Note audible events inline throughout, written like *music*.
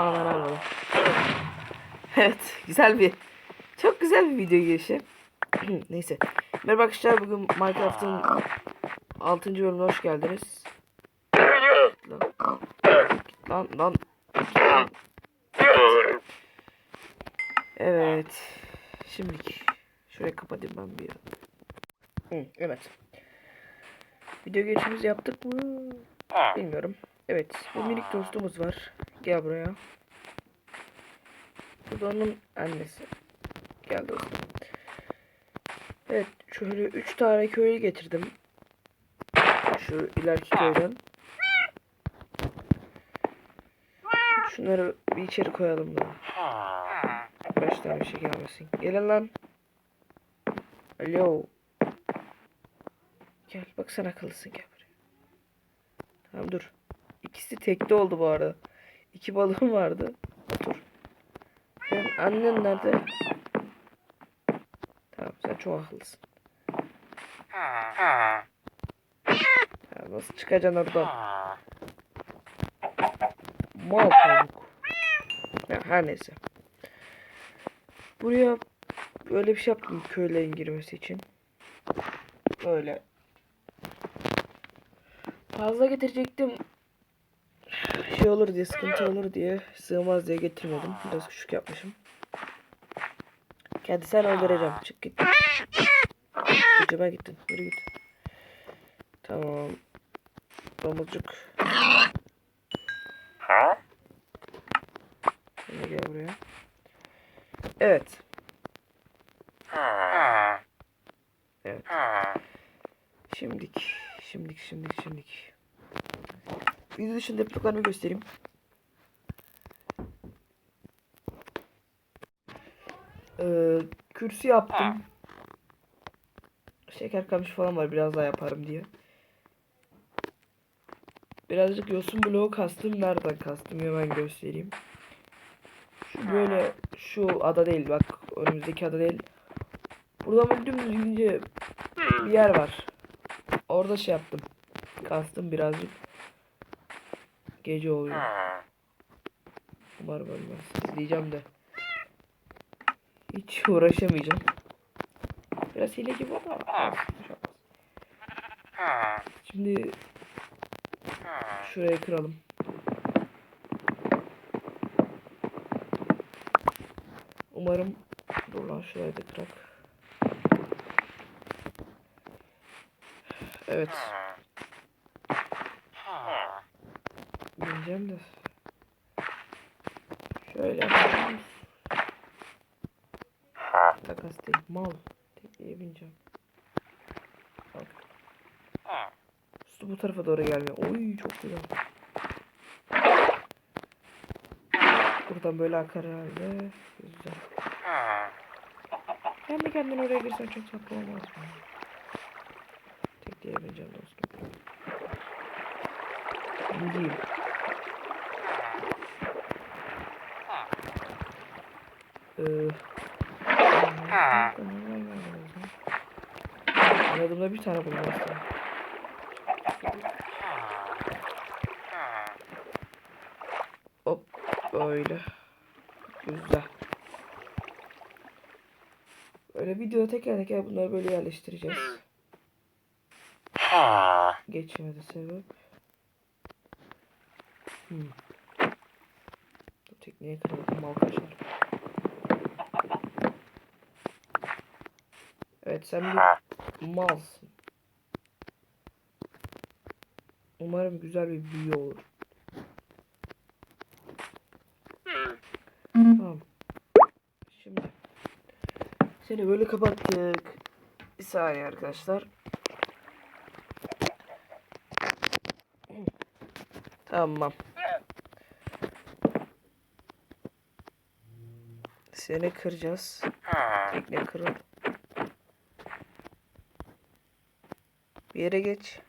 Aman aman. evet güzel bir çok güzel bir video girişi. *clears throat* Neyse. Merhaba arkadaşlar bugün Minecraft'ın 6. bölümüne hoş geldiniz. Lan lan lan. lan. Evet. Şimdi şurayı kapatayım ben bir. Hı, evet. Video geçişimizi yaptık mı? Bilmiyorum. Evet. Bir minik dostumuz var. Gel buraya. Bu da onun annesi. Gel dostum. Evet. Şöyle 3 tane köylü getirdim. Şu ileriki köyden. Şunları bir içeri koyalım da. Beş tane bir şey gelmesin. Gelin lan. Alo. Gel bak sen akıllısın gel buraya. Tamam dur. İkisi tekte oldu bu arada. İki balığım vardı. Otur. Sen annen nerede? Tamam sen çok akıllısın. Tamam, nasıl çıkacaksın oradan? Mal tavuk. Ya, her neyse. Buraya böyle bir şey yaptım köylerin girmesi için. Böyle. Fazla getirecektim. Şey olur diye sıkıntı olur diye sığmaz diye getirmedim. Biraz küçük yapmışım. Kendi sen öldüreceğim. Çık git. Ucuma gittin. Yürü git. Tamam. Domuzcuk. Şimdi gel buraya. Evet. Evet. Şimdik. Şimdik, şimdik, şimdik. Video dışında yaptıklarımı göstereyim. Ee, kürsü yaptım. Şeker kamış falan var. Biraz daha yaparım diye. Birazcık yosun bloğu kastım. Nereden kastım? Hemen göstereyim. Şu böyle şu ada değil bak. Önümüzdeki ada değil. Buradan böyle dümdüz gidince bir yer var. Orada şey yaptım. Kastım birazcık. Gece oluyor. Umarım ölmez. İzleyeceğim de. Hiç uğraşamayacağım. Biraz hile gibi ama. bir şey. Şimdi şurayı kıralım. Umarım dur lan şurayı da kırak. Evet. Bineceğim de. Şöyle yapalım. Takas değil. Mal. Tekneye bineceğim. Bak. Su bu tarafa doğru gelmiyor. Oy çok güzel. Buradan böyle akar herhalde. Güzel. Kendi kendine oraya girsen çok tatlı olmaz mı? Tekneye bineceğim dostum. Bineyim. Aradığımda bir tane buldum aslında. Hop böyle. Güzel. Böyle videoda teker teker bunları böyle yerleştireceğiz. Geçmedi sebep. Hmm. Bu tekneye kırıldım arkadaşlar. Evet sen bir malsın. Umarım güzel bir büyü olur. Tamam. Şimdi seni böyle kapattık. Bir saniye arkadaşlar. Tamam. Seni kıracağız. Tekne kırıldı. Bir yere geç.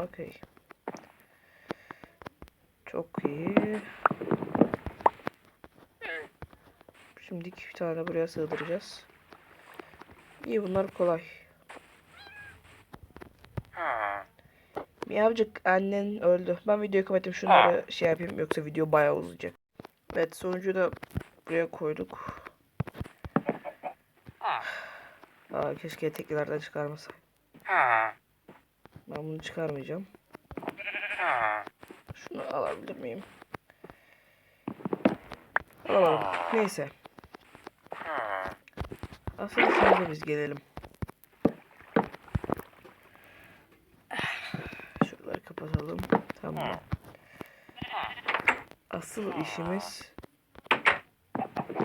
Okey. Çok iyi. Şimdi iki tane buraya sığdıracağız. İyi bunlar kolay. Miyavcık annen öldü. Ben videoyu kapatayım şunları şey yapayım yoksa video bayağı uzayacak. Evet sonucu da buraya koyduk. Aa, keşke eteklilerden çıkarmasaydım. Ben bunu çıkarmayacağım. Şunu alabilir miyim? Alamadım. Neyse. Asıl işimize biz gelelim. Şuraları kapatalım. Tamam. Asıl işimiz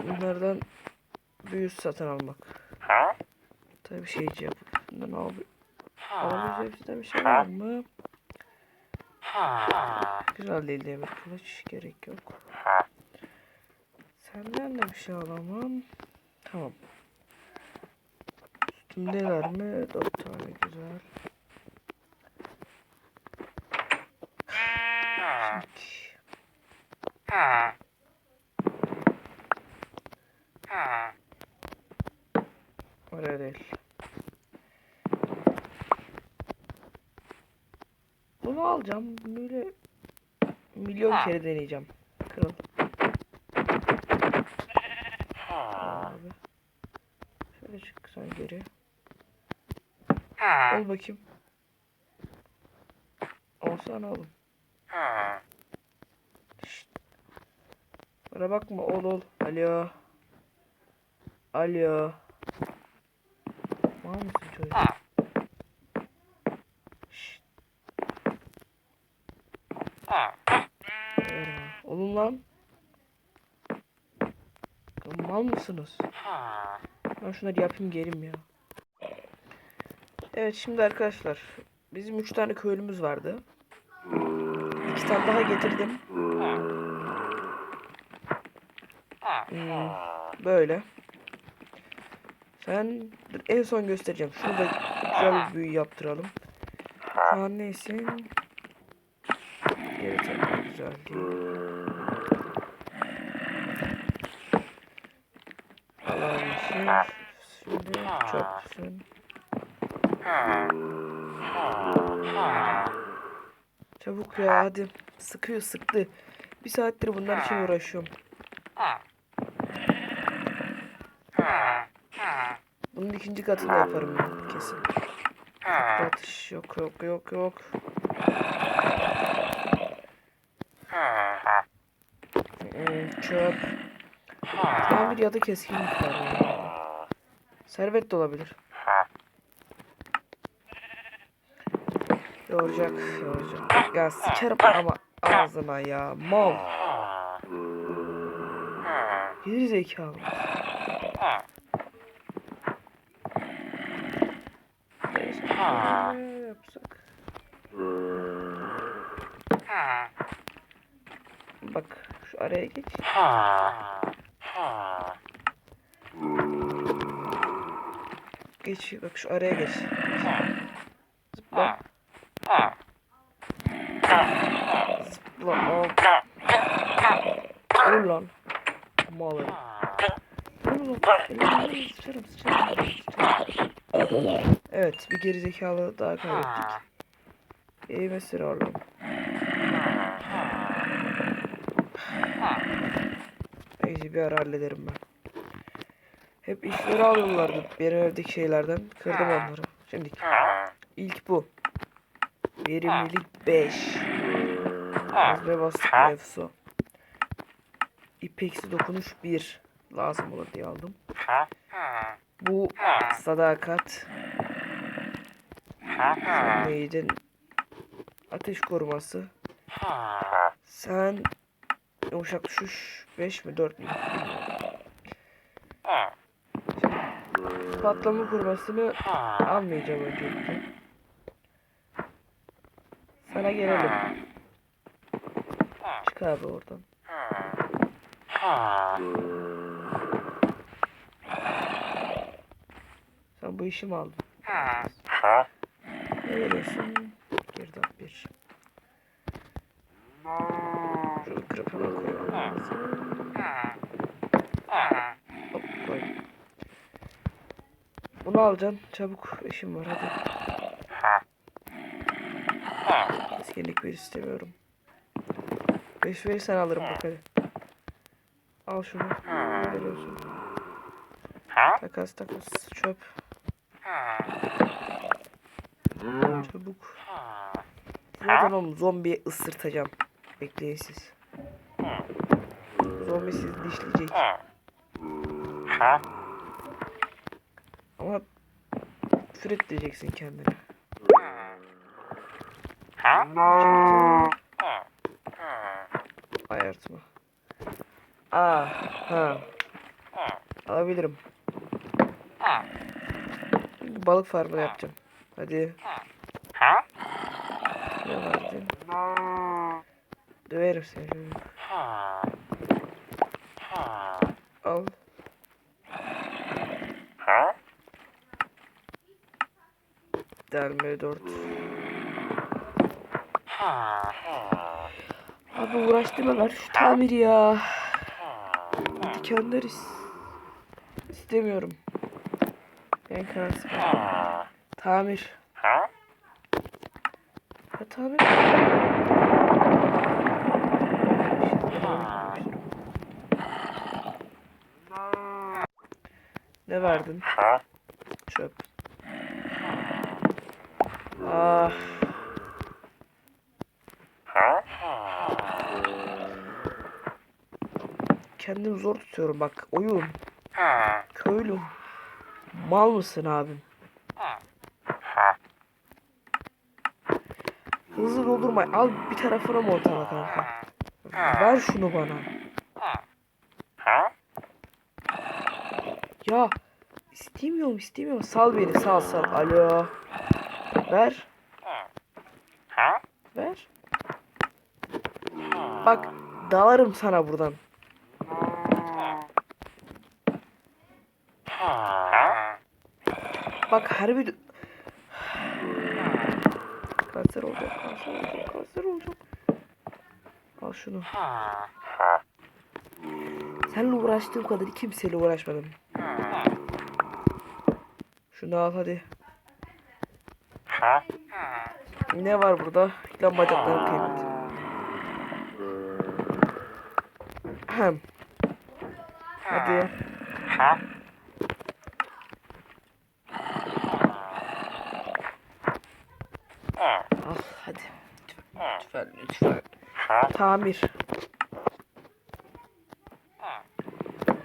bunlardan büyü satın almak. Tabii şeyci yapıp bundan abi alabileceğimiz hepsinden bir şey var mı? Güzel değil demir kılıç gerek yok. Senden de bir şey alamam. Tamam. Üstümdeler mi? Dört tane güzel. Şimdi. Oraya değil. Bunu alacağım. Böyle milyon kere deneyeceğim. Kırıl. Abi. Şöyle çık sen geri. Ol bakayım. Olsana oğlum. Şşt. Bana bakma ol ol. Alo. Alo. Var mısın çocuk? Şşt. Merhaba. Olun lan. Lan Mal mısınız? Ben şunları yapayım gelim ya. Evet şimdi arkadaşlar. Bizim üç tane köylümüz vardı. İki tane daha getirdim. Hmm, böyle. Dur, en son göstereceğim. Şunu da güzel bir büyü yaptıralım. Şu an neysin? Geri tekrar güzel değil. Şimdi çöpsün. Çabuk ya hadi. Sıkıyor sıktı. Bir saattir bunlar için uğraşıyorum. Bunun ikinci katını yaparım ben kesin. Atış yok yok yok yok. Hmm, çöp. Tamir ya da keskin miktar ya. Servet de olabilir. Yoracak, yoracak. Ya sikerim ama ağzına ya. Mal. Geri zekalı. Yapsak. Bak şu araya geç. Geç bak şu araya geç. Zıpla. Zıpla. Dur lan. Mal herif. Sıçarım sıçarım. sıçarım. Evet bir gerizekalı daha kaybettik. Eğime sıra oğlum. Neyse bir ara hallederim ben. Hep işleri alıyorlardı benim evdeki şeylerden. Kırdım onları. Şimdi ilk bu. Verimlilik 5. Ve bastık mevzu. İpeksi dokunuş 1. Lazım olur diye aldım. Bu sadakat. Sen neydin? Ateş koruması. Sen yumuşak düşüş 5 mi 4 mü? Patlama kurmasını almayacağım öncelikle. Sana gelelim. Çık abi oradan. Sen bu işi mi aldın? Veriyorsun? Girdap bir. Şunu kırıp hemen koymam lazım. Hop koy. Bunu alacaksın. Çabuk işim var hadi. Yenilik ver istemiyorum. 5 verirsen alırım bak hadi. Al şunu. Veriyorsun. Takas takas çöp. Çabuk. Zaten oğlum zombiye ısırtacağım. Bekleyin siz. Zombi sizi dişleyecek. Ama küfür diyeceksin kendine. Ayartma. Aa, ha. Alabilirim. Balık farmı yapacağım. Hadi. Ne verdin? Döverim seni. şimdi. Al. Delme 4. Abi uğraştırma ver şu tamir ya. Dikenler is- istemiyorum. Ben kararsız. Tamir. Ha tamir. Ne verdin? Çöp. Ah. Kendimi zor tutuyorum bak oyun. Köylüm. Mal mısın abim? Hızlı doldurma. Al bir tarafına mı ortala kanka? Ver şunu bana. Ya istemiyorum istemiyorum. Sal beni sal sal. Alo. Ver. Ver. Bak dalarım sana buradan. Bak harbi kanser olacak, kanser olacak, kanser olacak. Al şunu. Seninle uğraştığım kadar kimseyle uğraşmadım. Şunu al hadi. Ne var burada? Lan bacakların kıymeti. Hem. Hadi. Al hadi. Lütfen lütfen. Tamir.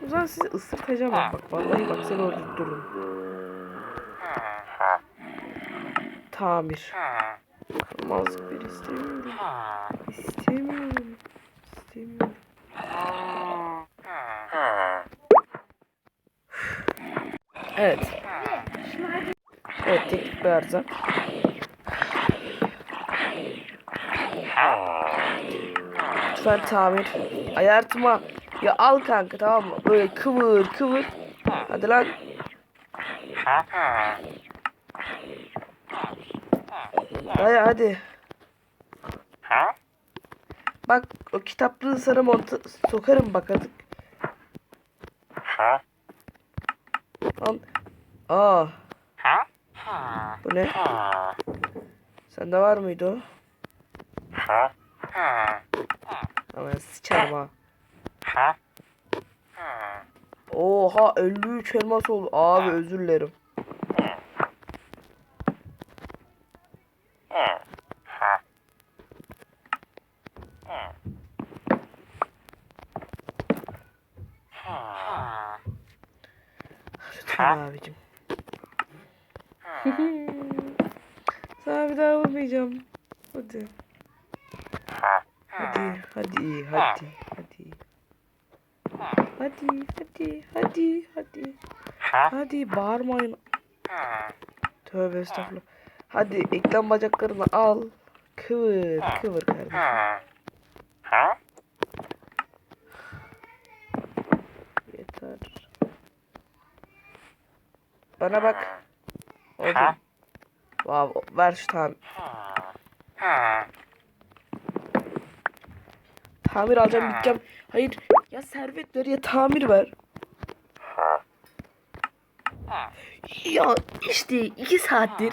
O zaman sizi ısırtacağım bak vallahi bak seni öldürdüm. Tamir. Kırmızı bir istemiyorum. İstemiyorum. İstemiyorum. Evet. Evet teknik bir arıza. Lütfen tamir. Ayartma. Ya al kanka tamam mı? Böyle kıvır kıvır. Hadi lan. Hadi hadi. Bak o kitaplığı sana monta sokarım bak artık. Lan. Aa. Bu ne? Sende var mıydı o? Ama ben sıçarım ha. Oha 53 elmas oldu. Abi özür dilerim. Lütfen abicim. Sana bir daha vurmayacağım. Hadi. Hadi, hadi, hadi, hadi. Hadi, hadi, hadi, hadi. Hadi bağırmayın. Tövbe estağfurullah. Hadi eklem bacaklarını al. Kıvır, kıvır kardeşim. Yeter. Bana bak. Oldu. Wow, ver şu tam. Tamir alacağım gideceğim. Hayır. Ya servet ver ya tamir ver. Ya işte iki saattir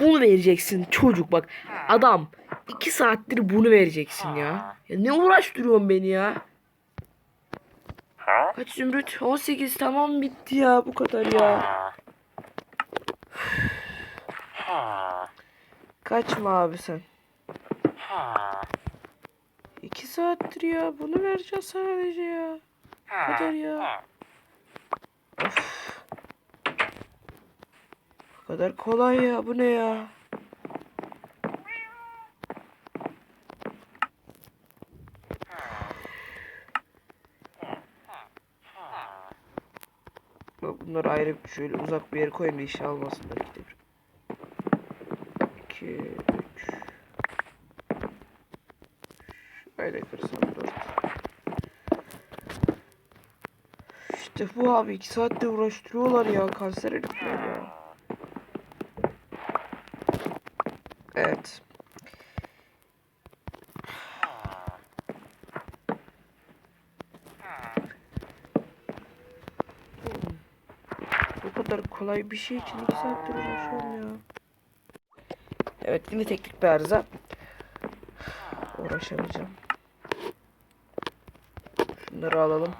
bunu vereceksin çocuk bak. Adam iki saattir bunu vereceksin ya. Ya ne uğraştırıyorsun beni ya? Kaç zümrüt? 18 tamam bitti ya bu kadar ya. Kaçma abi sen. İki saattir ya bunu vereceğiz sadece ya. Kadar ya. Of. Bu kadar kolay ya bu ne ya? Bunları ayrı şöyle uzak bir yere koyayım da işe almasınlar bir. 2, 3. Şöyle kırsam 4. İşte bu abi 2 saatte uğraştırıyorlar ya kanser herifler ya. Evet. Bu kadar kolay bir şey için 2 saattir uğraşıyorum ya. Evet yine teknik bir arıza. Uğraşamayacağım. Şunları alalım.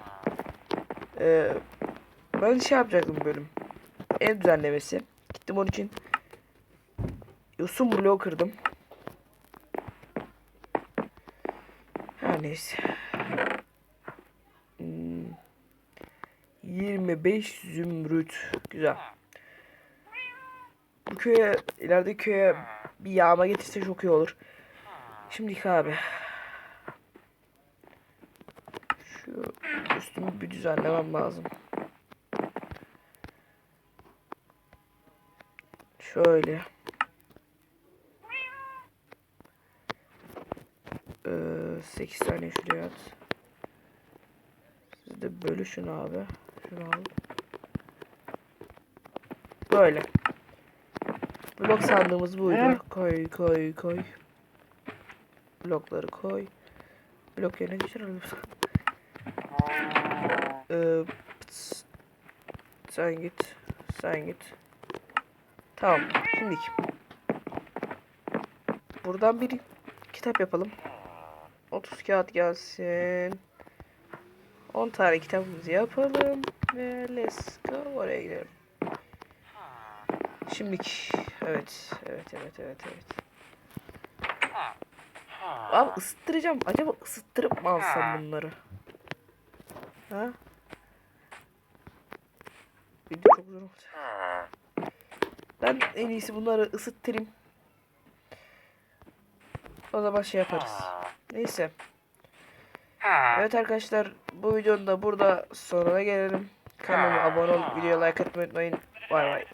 Ee, ben şey yapacaktım bölüm. Ev düzenlemesi. Gittim onun için. Yosun bloğu kırdım. Her neyse. Hmm. 25 zümrüt. Güzel. Bu köye, ileride köye bir yağma getirse çok iyi olur. Şimdi abi. Şu üstümü bir düzenlemem lazım. Şöyle. Ee, 8 tane şuraya at. Siz de bölüşün abi. Şunu al. Böyle. Blok sandığımız buydu. Koy koy koy. Blokları koy. Blok yerine geçirelim. Ee, pıs. sen git. Sen git. Tamam. Şimdi buradan bir kitap yapalım. 30 kağıt gelsin. 10 tane kitabımızı yapalım ve let's go oraya gidelim. Şimdiki evet evet evet evet evet. Abi ısıttıracağım. Acaba ısıttırıp mı alsam bunları? Ha? Video çok zor olacak. Ben en iyisi bunları ısıttırayım. O zaman şey yaparız. Neyse. Evet arkadaşlar bu videonun da burada sonuna gelelim. Kanalıma abone olup videoya like atmayı unutmayın. Bay bay.